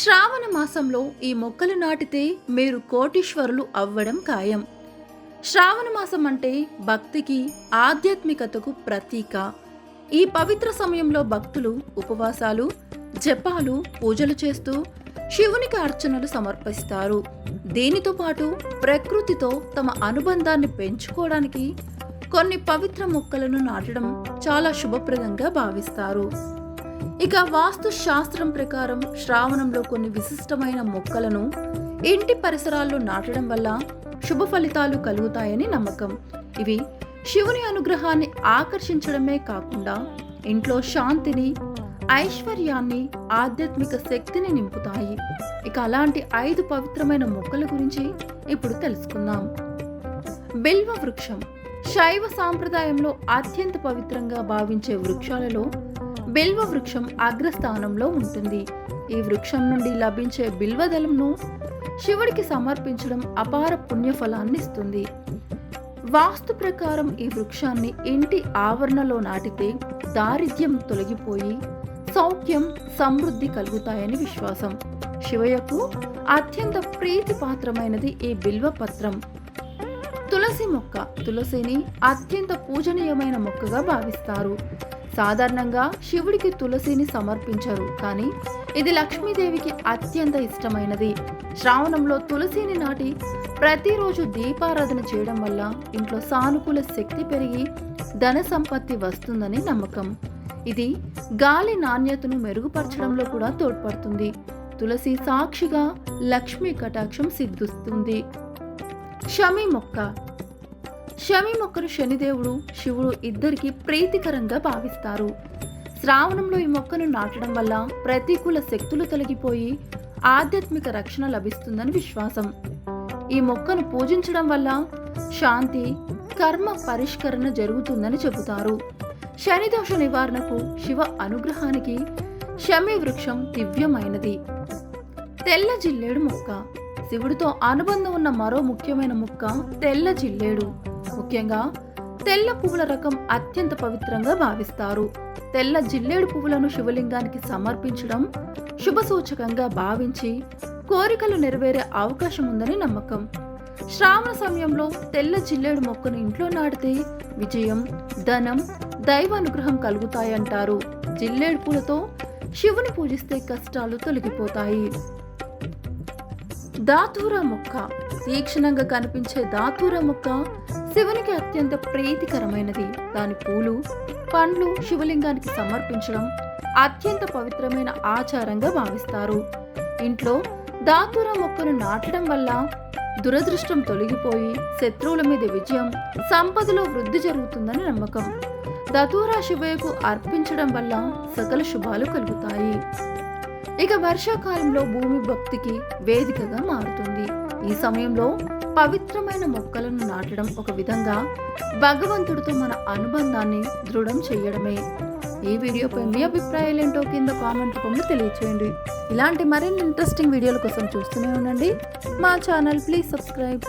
శ్రావణ మాసంలో ఈ మొక్కలు నాటితే మీరు కోటీశ్వరులు అవ్వడం ఖాయం. శ్రావణ మాసం అంటే భక్తికి ఆధ్యాత్మికతకు ప్రతీక. ఈ పవిత్ర సమయంలో భక్తులు ఉపవాసాలు జపాలు పూజలు చేస్తూ శివునికి అర్చనలు సమర్పిస్తారు. దీనితో పాటు ప్రకృతితో తమ అనుబంధాన్ని పెంచుకోవడానికి కొన్ని పవిత్ర మొక్కలను నాటడం చాలా శుభప్రదంగా భావిస్తారు. ఇక వాస్తు శాస్త్రం ప్రకారం శ్రావణంలో కొన్ని విశిష్టమైన మొక్కలను ఇంటి పరిసరాల్లో నాటడం వల్ల శుభ ఫలితాలు కలుగుతాయని నమ్మకం. ఇవి శివుని అనుగ్రహాన్ని ఆకర్షించడమే కాకుండా ఇంట్లో శాంతిని ఐశ్వర్యాన్ని ఆధ్యాత్మిక శక్తిని నింపుతాయి. ఇక అలాంటి ఐదు పవిత్రమైన మొక్కల గురించి ఇప్పుడు తెలుసుకుందాం. బిల్వ వృక్షం. శైవ సాంప్రదాయంలో అత్యంత పవిత్రంగా భావించే వృక్షాలలో బిల్వ వృక్షం అగ్రస్థానంలో ఉంటుంది. ఈ వృక్షం నుండి లభించే బిల్వదళంను శివుడికి సమర్పించడం అపార పుణ్యఫలాన్ని ఇస్తుంది. వాస్తు ప్రకారం ఈ వృక్షాన్ని ఇంటి ఆవరణలో నాటితే దారిద్ర్యం తొలగిపోయి సౌఖ్యం సమృద్ధి కలుగుతాయని విశ్వాసం. శివయ్యకు అత్యంత ప్రీతిపాత్రమైనది ఈ బిల్వ పత్రం. తులసి మొక్క తులసిని అత్యంత పూజనీయమైన మొక్కగా భావిస్తారు. సాధారణంగా శివుడికి తులసిని సమర్పించరు కానీ ఇది లక్ష్మీదేవికి అత్యంత ఇష్టమైనది. శ్రావణంలో తులసిని నాటి ప్రతిరోజు దీపారాధన చేయడం వల్ల ఇంట్లో సానుకూల శక్తి పెరిగి ధన సంపత్తి వస్తుందని నమ్మకం. ఇది గాలి నాణ్యతను మెరుగుపరచడంలో కూడా తోడ్పడుతుంది. తులసి సాక్షిగా లక్ష్మీ కటాక్షం సిద్ధిస్తుంది. షమి మొక్క షమి మొక్కను శనిదేవుడు శివుడు ఇద్దరికి ప్రీతికరంగా భావిస్తారు. శ్రావణంలో ఈ మొక్కను నాటడం వల్ల ప్రతికూల శక్తులు తొలగిపోయి ఆధ్యాత్మిక రక్షణ లభిస్తుందని విశ్వాసం. ఈ మొక్కను పూజించడం వల్ల శాంతి కర్మ పరిష్కరణ జరుగుతుందని చెబుతారు. శనిదోష నివారణకు శివ అనుగ్రహానికి శమి వృక్షం దివ్యమైనది. తెల్ల జిల్లేడు మొక్క. శివుడితో అనుబంధం ఉన్న మరో ముఖ్యమైన మొక్క తెల్ల జిల్లేడు. ముఖ్యంగా తెల్ల పువ్వుల రకం అత్యంత పవిత్రంగా భావిస్తారు. తెల్ల జిల్లేడు పువ్వులను శివలింగానికి సమర్పించడం శుభ సూచకంగా భావించి కోరికలు నెరవేరే అవకాశం ఉందని నమ్మకం. శ్రావణ సమయంలో తెల్ల జిల్లేడు మొక్కను ఇంట్లో నాటితే విజయం ధనం దైవ అనుగ్రహం కలుగుతాయంటారు. జిల్లేడు పూలతో శివుని పూజిస్తే కష్టాలు తొలగిపోతాయి. దాతూర మొక్క. తీక్షణంగా కనిపించే దాతూర మొక్క శివునికి అత్యంత ప్రీతికరమైనది. దాని పూలు పండ్లు శివలింగానికి సమర్పించడం అత్యంత పవిత్రమైన ఆచారంగా భావిస్తారు. ఇంట్లో దాతూర మొక్కను నాటడం వల్ల దురదృష్టం తొలగిపోయి శత్రువుల మీద విజయం సంపదలో వృద్ధి జరుగుతుందని నమ్మకం. దతూరా శివయ్యకు అర్పించడం వల్ల సకల శుభాలు కలుగుతాయి. ఇక వర్షాకాలంలో భూమి భక్తికి వేదికగా మారుతుంది. ఈ సమయంలో పవిత్రమైన మొక్కలను నాటడం ఒక విధంగా భగవంతుడితో మన అనుబంధాన్ని దృఢం చేయడమే. ఈ వీడియోపై మీ అభిప్రాయాలు ఏంటో కింద కామెంట్ రూపంలో తెలియచేయండి. ఇలాంటి మరిన్ని ఇంట్రెస్టింగ్ వీడియోల కోసం చూస్తూనే ఉండండి. మా ఛానల్ ప్లీజ్ సబ్స్క్రైబ్.